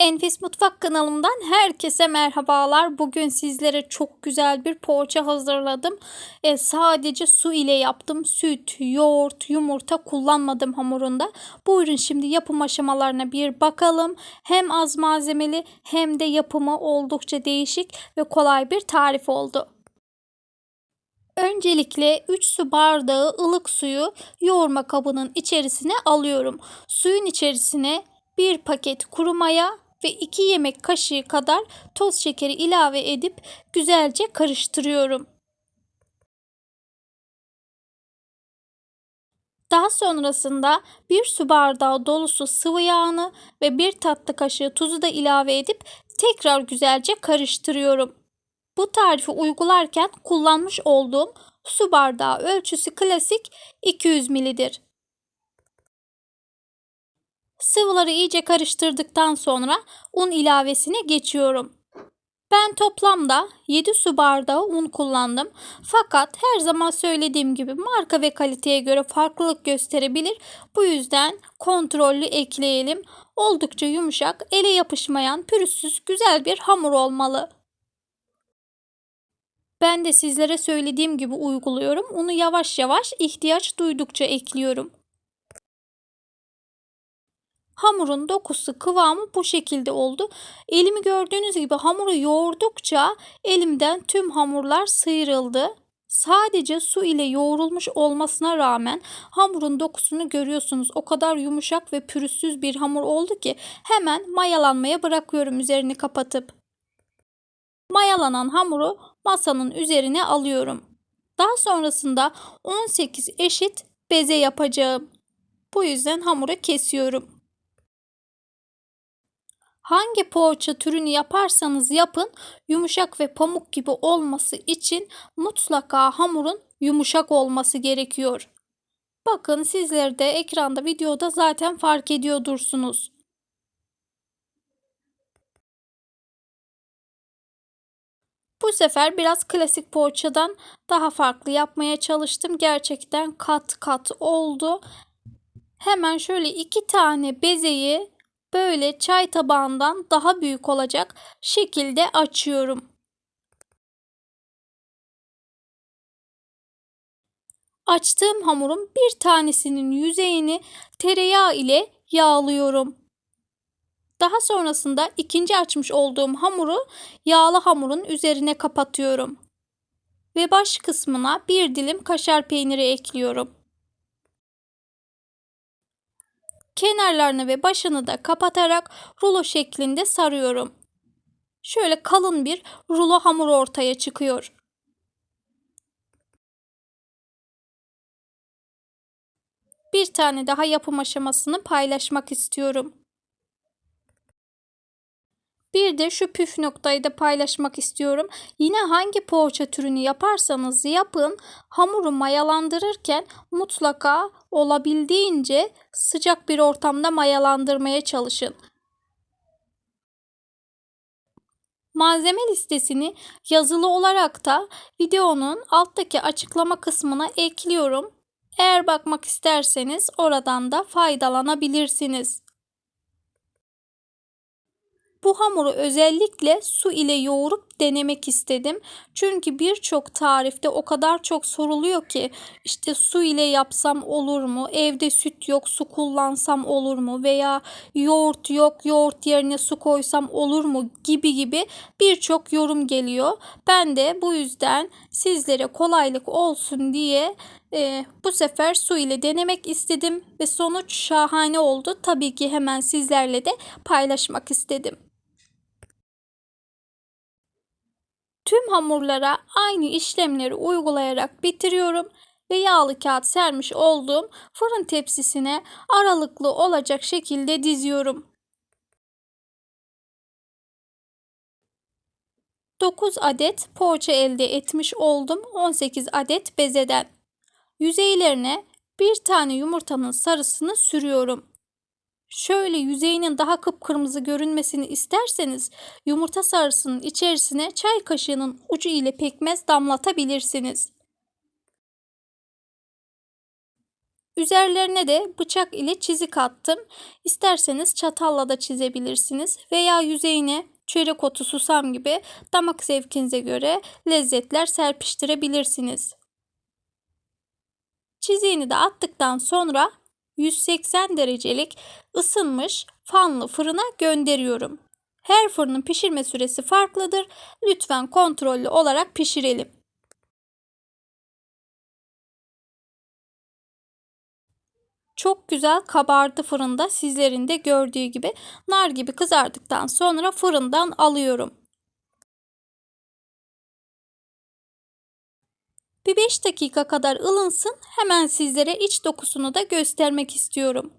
Enfes Mutfak kanalımdan herkese merhabalar. Bugün sizlere çok güzel bir poğaça hazırladım. E, sadece su ile yaptım. Süt, yoğurt, yumurta kullanmadım hamurunda. Buyurun şimdi yapım aşamalarına bir bakalım. Hem az malzemeli hem de yapımı oldukça değişik ve kolay bir tarif oldu. Öncelikle 3 su bardağı ılık suyu yoğurma kabının içerisine alıyorum. Suyun içerisine bir paket kuru maya ve 2 yemek kaşığı kadar toz şekeri ilave edip güzelce karıştırıyorum. Daha sonrasında bir su bardağı dolusu sıvı yağını ve bir tatlı kaşığı tuzu da ilave edip tekrar güzelce karıştırıyorum. Bu tarifi uygularken kullanmış olduğum su bardağı ölçüsü klasik 200 ml'dir. Sıvıları iyice karıştırdıktan sonra un ilavesine geçiyorum. Ben toplamda 7 su bardağı un kullandım. Fakat her zaman söylediğim gibi marka ve kaliteye göre farklılık gösterebilir. Bu yüzden kontrollü ekleyelim. Oldukça yumuşak, ele yapışmayan, pürüzsüz, güzel bir hamur olmalı. Ben de sizlere söylediğim gibi uyguluyorum. Unu yavaş yavaş ihtiyaç duydukça ekliyorum. Hamurun dokusu kıvamı bu şekilde oldu. Elimi gördüğünüz gibi hamuru yoğurdukça elimden tüm hamurlar sıyrıldı. Sadece su ile yoğrulmuş olmasına rağmen hamurun dokusunu görüyorsunuz. O kadar yumuşak ve pürüzsüz bir hamur oldu ki hemen mayalanmaya bırakıyorum üzerini kapatıp. Mayalanan hamuru masanın üzerine alıyorum. Daha sonrasında 18 eşit beze yapacağım. Bu yüzden hamuru kesiyorum. Hangi poğaça türünü yaparsanız yapın yumuşak ve pamuk gibi olması için mutlaka hamurun yumuşak olması gerekiyor. Bakın sizler de ekranda videoda zaten fark ediyordursunuz. Bu sefer biraz klasik poğaçadan daha farklı yapmaya çalıştım. Gerçekten kat kat oldu. Hemen şöyle iki tane bezeyi böyle çay tabağından daha büyük olacak şekilde açıyorum. Açtığım hamurun bir tanesinin yüzeyini tereyağı ile yağlıyorum. Daha sonrasında ikinci açmış olduğum hamuru yağlı hamurun üzerine kapatıyorum. Ve baş kısmına bir dilim kaşar peyniri ekliyorum. Kenarlarını ve başını da kapatarak rulo şeklinde sarıyorum. Şöyle kalın bir rulo hamur ortaya çıkıyor. Bir tane daha yapım aşamasını paylaşmak istiyorum. Bir de şu püf noktayı da paylaşmak istiyorum. Yine hangi poğaça türünü yaparsanız yapın hamuru mayalandırırken mutlaka olabildiğince sıcak bir ortamda mayalandırmaya çalışın. Malzeme listesini yazılı olarak da videonun alttaki açıklama kısmına ekliyorum. Eğer bakmak isterseniz oradan da faydalanabilirsiniz. Bu hamuru özellikle su ile yoğurup denemek istedim. Çünkü birçok tarifte o kadar çok soruluyor ki işte su ile yapsam olur mu? Evde süt yok su kullansam olur mu? Veya yoğurt yok yoğurt yerine su koysam olur mu? Gibi gibi birçok yorum geliyor. Ben de bu yüzden sizlere kolaylık olsun diye e, bu sefer su ile denemek istedim ve sonuç şahane oldu. Tabii ki hemen sizlerle de paylaşmak istedim. Tüm hamurlara aynı işlemleri uygulayarak bitiriyorum ve yağlı kağıt sermiş olduğum fırın tepsisine aralıklı olacak şekilde diziyorum. 9 adet poğaça elde etmiş oldum 18 adet bezeden. Yüzeylerine bir tane yumurtanın sarısını sürüyorum. Şöyle yüzeyinin daha kıpkırmızı görünmesini isterseniz yumurta sarısının içerisine çay kaşığının ucu ile pekmez damlatabilirsiniz. Üzerlerine de bıçak ile çizik attım. İsterseniz çatalla da çizebilirsiniz veya yüzeyine çörek otu, susam gibi damak zevkinize göre lezzetler serpiştirebilirsiniz. Çiziğini de attıktan sonra 180 derecelik ısınmış fanlı fırına gönderiyorum. Her fırının pişirme süresi farklıdır. Lütfen kontrollü olarak pişirelim. Çok güzel kabardı fırında sizlerin de gördüğü gibi nar gibi kızardıktan sonra fırından alıyorum. Bir 5 dakika kadar ılınsın. Hemen sizlere iç dokusunu da göstermek istiyorum.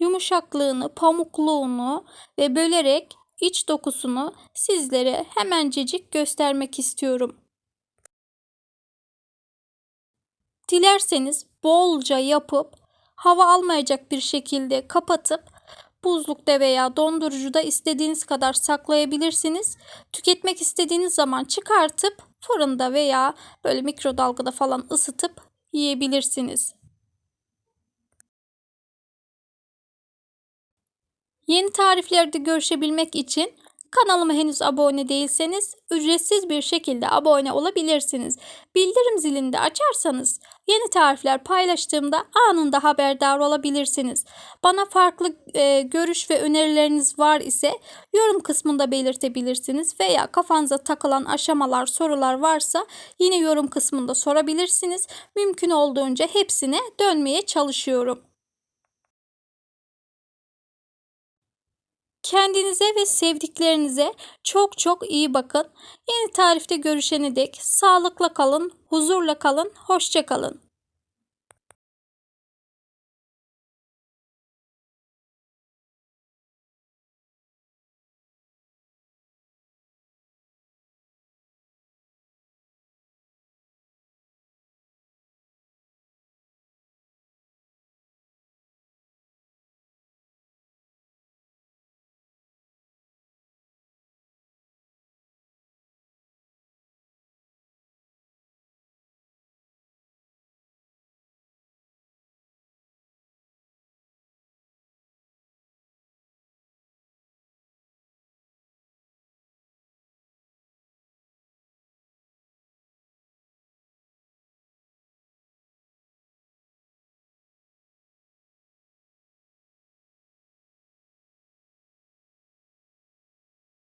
Yumuşaklığını, pamukluğunu ve bölerek iç dokusunu sizlere hemencecik göstermek istiyorum. Dilerseniz bolca yapıp hava almayacak bir şekilde kapatıp buzlukta veya dondurucuda istediğiniz kadar saklayabilirsiniz. Tüketmek istediğiniz zaman çıkartıp fırında veya böyle mikrodalgada falan ısıtıp yiyebilirsiniz. Yeni tariflerde görüşebilmek için Kanalıma henüz abone değilseniz ücretsiz bir şekilde abone olabilirsiniz. Bildirim zilini de açarsanız yeni tarifler paylaştığımda anında haberdar olabilirsiniz. Bana farklı e, görüş ve önerileriniz var ise yorum kısmında belirtebilirsiniz veya kafanıza takılan aşamalar, sorular varsa yine yorum kısmında sorabilirsiniz. Mümkün olduğunca hepsine dönmeye çalışıyorum. Kendinize ve sevdiklerinize çok çok iyi bakın. Yeni tarifte görüşene dek sağlıkla kalın, huzurla kalın, hoşça kalın.